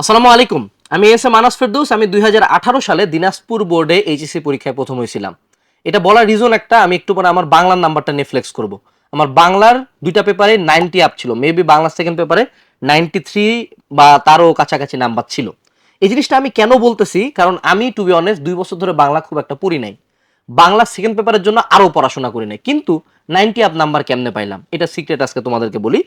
আসসালামু আলাইকুম। আমি এস এম আনাস ফেরদৌস, আমি দুই আঠারো সালে দিনাজপুর বোর্ডে এইচএসসি পরীক্ষায় প্রথম হয়েছিলাম। এটা বলার রিজন একটা, আমি একটু পরে আমার বাংলার নাম্বারটা নিয়ে ফ্লেক্স করব। আমার বাংলার দুইটা পেপারে নাইনটি আপ ছিল মেবি বাংলা সেকেন্ড পেপারে নাইনটি থ্রি বা তারও কাছাকাছি নাম্বার ছিল। এই জিনিসটা আমি কেন বলতেছি? কারণ আমি টু বি অনেস্ট দুই বছর ধরে বাংলা খুব একটা পড়ি নাই। বাংলা সেকেন্ড পেপারের জন্য আরও পড়াশোনা করি নাই। কিন্তু নাইনটি আপ নাম্বার কেমনে পাইলাম? এটা সিক্রেট আজকে তোমাদেরকে বলি।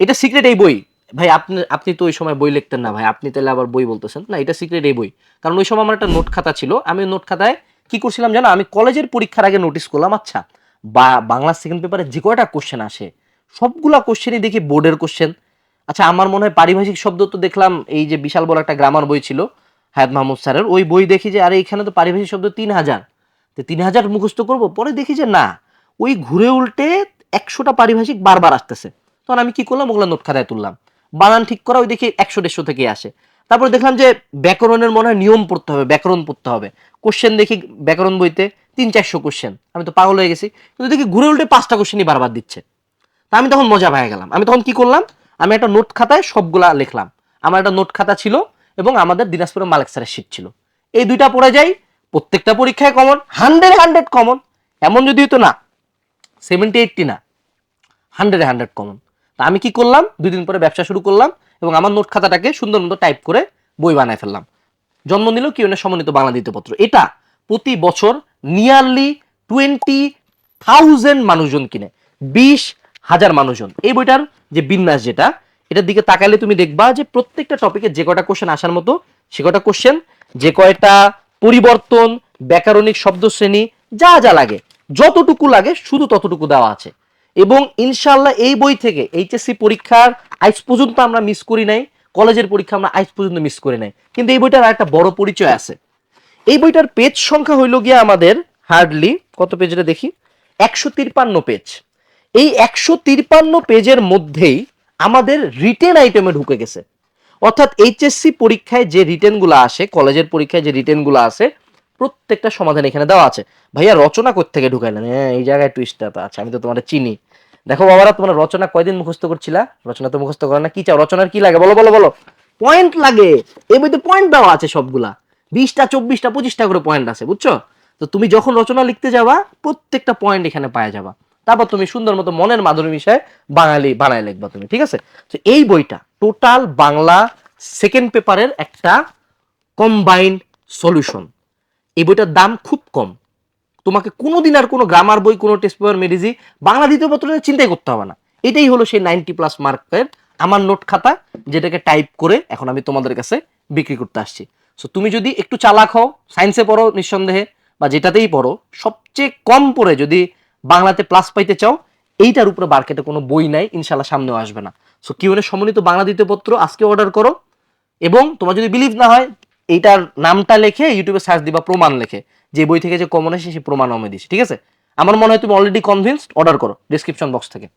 এটা সিক্রেট এই বই। ভাই, আপনি আপনি তো ওই সময় বই লিখতেন না ভাই, আপনি তাহলে আবার বই বলতেছেন। না, এটা সিক্রেট এই বই। কারণ ওই সময় আমার একটা নোট খাতা ছিল, আমি নোট খাতায় কি করছিলাম জানো, আমি কলেজের পরীক্ষার আগে নোটিস করলাম আচ্ছা বা, বাংলা সেকেন্ড পেপারে যে কয়টা কোশ্চেন আসে, সবগুলা কোশ্চেনই দেখি বোর্ডের কোশ্চেন আচ্ছা আমার মনে হয় পারিভাষিক শব্দ তো দেখলাম, এই যে বিশাল বড় একটা গ্রামার বই ছিল, হায়াত মাহমুদ স্যারের, ওই বই দেখি যে, আরে, এখানে তো পারিভাষিক শব্দ তিন হাজার। তো তিন হাজার মুখস্থ করব, পরে দেখি যে, না, ওই ঘুরে উল্টে একশোটা পারিভাষিক বারবার আসতেছে। তখন আমি কি করলাম, ওগুলো নোট খাতায় তুললাম। বানান ঠিক করা ওই দেখি একশো দেড়শো থেকে আসে। তারপরে দেখলাম যে ব্যাকরণের মনে হয় নিয়ম পড়তে হবে, ব্যাকরণ পড়তে হবে। কোশ্চেন দেখি ব্যাকরণ বইতে তিন চারশো কোশ্চেন আমি তো পাগল হয়ে গেছি। কিন্তু দেখি ঘুরে উল্টে পাঁচটা কোশ্চেনই বারবার দিচ্ছে। তা আমি তখন মজা পেয়ে গেলাম। আমি তখন কি করলাম? আমি একটা নোট খাতায় সবগুলা লিখলাম। আমার একটা নোট খাতা ছিল এবং আমাদের দিনাজপুরের মালিক স্যারের শিট ছিল। এই দুইটা পড়ে যাই, প্রত্যেকটা পরীক্ষায় কমন হান্ড্রেড হান্ড্রেড কমন এমন যদি হতো না সেভেন্টি এইটটি না হান্ড্রেড হান্ড্রেড কমন তা আমি কি করলাম? দুই দিন পরে ব্যবসা শুরু করলাম এবং আমার নোট খাতাটাকে সুন্দর মতো টাইপ করে বই বানায় ফেললাম। জন্ম নিল কি সমন্বিত বাংলা দ্বিতীয়পত্র এটা প্রতি বছর নিয়ারলি টোয়েন্টি থাউজেন্ড মানুষজন কিনে, বিশ হাজার মানুষজন। এই বইটার যে বিন্যাস যেটা, এটার দিকে তাকালে তুমি দেখবা যে প্রত্যেকটা টপিকে যে কটা কোশ্চেন আসার মতো, সে কটা কোশ্চেন যে কয়টা পরিবর্তন, ব্যাকরণিক শব্দ শ্রেণি যা যা লাগে, যতটুকু লাগে, শুধু ততটুকু দেওয়া আছে। এবং ইনশাল্লাহ এই বই থেকে এইচএসসি পরীক্ষার আজ পর্যন্ত আমরা মিস করি নাই, কলেজের পরীক্ষা আমরা আজ পর্যন্ত মিস করি নাই। কিন্তু এই বইটার একটা বড় পরিচয় আছে। এই বইটার পেজ সংখ্যা হইল গিয়ে আমাদের হার্ডলি কত পেজটা দেখি? একশো তিরপান্ন পেজ এই একশো তিরপান্ন পেজের মধ্যেই আমাদের রিটেন আইটেমে ঢুকে গেছে। অর্থাৎ এইচএসসি পরীক্ষায় যে রিটেনগুলো আসে, কলেজের পরীক্ষায় যে রিটেনগুলো আসে, প্রত্যেকটা সমাধান এখানে দেওয়া আছে। ভাইয়া রচনা করতে থেকে ঢুকাইলেন? হ্যাঁ এই জায়গায় টুইস্টটা আছে, আমি তো তোমার চিনি। দেখো বাবারা, তোমরা রচনা কয়দিন মুখস্থ করছিলা? রচনা তো মুখস্থ করে না, কি চাও? রচনার কি লাগে? বলো বলো বলো। পয়েন্ট লাগে। এই বইতে পয়েন্ট দেওয়া আছে সবগুলা। বিশটা, চব্বিশটা, পঁচিশটা করে পয়েন্ট আছে, বুঝছ? তো তুমি যখন রচনা লিখতে যাবা, প্রত্যেকটা পয়েন্ট এখানে পাওয়া যাবা। তারপর তুমি সুন্দর মতো মনের মাধুরী মিশায় বাঙালি বানায় লিখবা তুমি, ঠিক আছে? তো এই বইটা টোটাল বাংলা সেকেন্ড পেপারের একটা কম্বাইন্ড সলিউশন এই বইটার দাম খুব কম। তোমাকে কোনোদিন আর কোনো গ্রামার বই, কোনো টেস্ট পেপার মেডিজি বাংলা দ্বিতীয় পত্র নিয়ে চিন্তাই করতে হবে না। এটাই হলো সেই নাইনটি প্লাস মার্কের আমার নোট খাতা, যেটাকে টাইপ করে এখন আমি তোমাদের কাছে বিক্রি করতে আসছি। সো তুমি যদি একটু চালাক হও সায়েন্সে পড়ো নিঃসন্দেহে, বা যেটাতেই পড়ো, সবচেয়ে কম পড়ে যদি বাংলাতে প্লাস পাইতে চাও, এইটার উপরে মার্কেটে কোনো বই নাই ইনশাল্লাহ সামনেও আসবে না। সো কিউনে সম্মিলিত বাংলা দ্বিতীয় পত্র আজকে অর্ডার করো, এবং তোমার যদি বিলিভ না হয় এইটার নামটা লেখে ইউটিউবে সার্চ দিবা, প্রমাণ লেখে। যে বই থেকে যে কমন আসে সেই প্রমাণ আমি দিছি ঠিক আছে? আমার মনে হয় তুমি অলরেডি কনভিন্সড অর্ডার করো ডিসক্রিপশন বক্স থেকে।